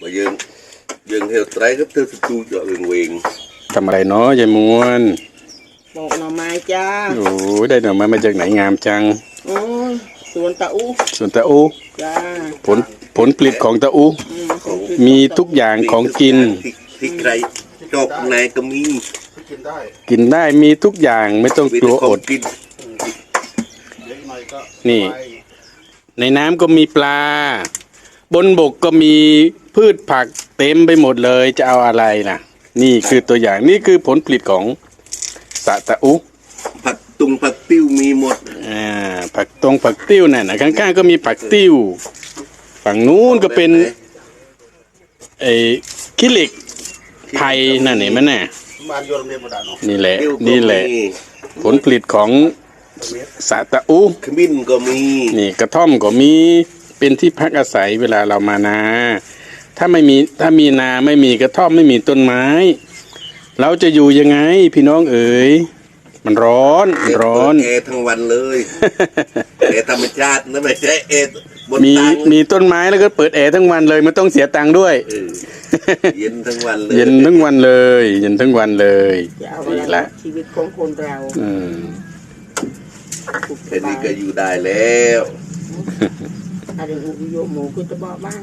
mà dương dương theo trái gấp theo tu cho đường quyền ทำอะไรเนาะยายมวนปอกหน่อไม้จ้า โอ้ยได้หน่อไม้มาจากไหนงามจัง โอ้ยสวนตะอุส่วนตะอูจ้าผลผลผลิตของตะอูอืมของกินมีทุกอย่างของกิน thịt thịt cây chọc này cầm mi กินได้ กินได้มีทุกอย่างไม่ต้อง vì กลัว nó อ không ด kinh เล็กหน่อยก็นี่ ไปในน้ำก็มีปลา บนบกก็มีพืชผักเต็มไปหมดเลยจะเอาอะไรล่ะ นี่คือตัวอย่างนี่คือผลผลิตของสะตะอุผักตุงผักติ้วมีหมดอ่าผักตรงผักติ้วน่ะนะข้างๆก็มีผักติ้ว ฝั่งนู้นก็เป็นไอ้ขี้เหล็กไทยนั่นเห็นไหมน่ะบ้านโยนเรียนมาด่าเนาะนี่แหละติ้วก็นี่แหละมีผลผลิตของสะตะอุขมิ้นก็มี นี่กระท่อมก็มี เป็นที่พักอาศัยเวลาเรามานา ถ้าไม่มีถ้ามีนาไม่มีกระท่อมไม่มีต้นไม้ เราจะอยู่ยังไงพี่น้องเอ๋ยมันร้อนมันร้อนเปิดแอร์ทั้งวันเลยแอร์ธรรมชาตินะไม่ใช่แอร์บนมีตังมีต้นไม้แล้วก็เปิดแอร์ทั้งวันเลยไม่ต้องเสียตังค์ด้วยเออเย็นทั้งวันเลยเย็นทั้งวันเลย เย็นทั้งวันเลยจะเอานี่อะไรละชีวิตของคนเราอืมสุขสแค่นี้บายก็อยู่ได้แล้ว อะไรอุโยโมกุตบะบ้าน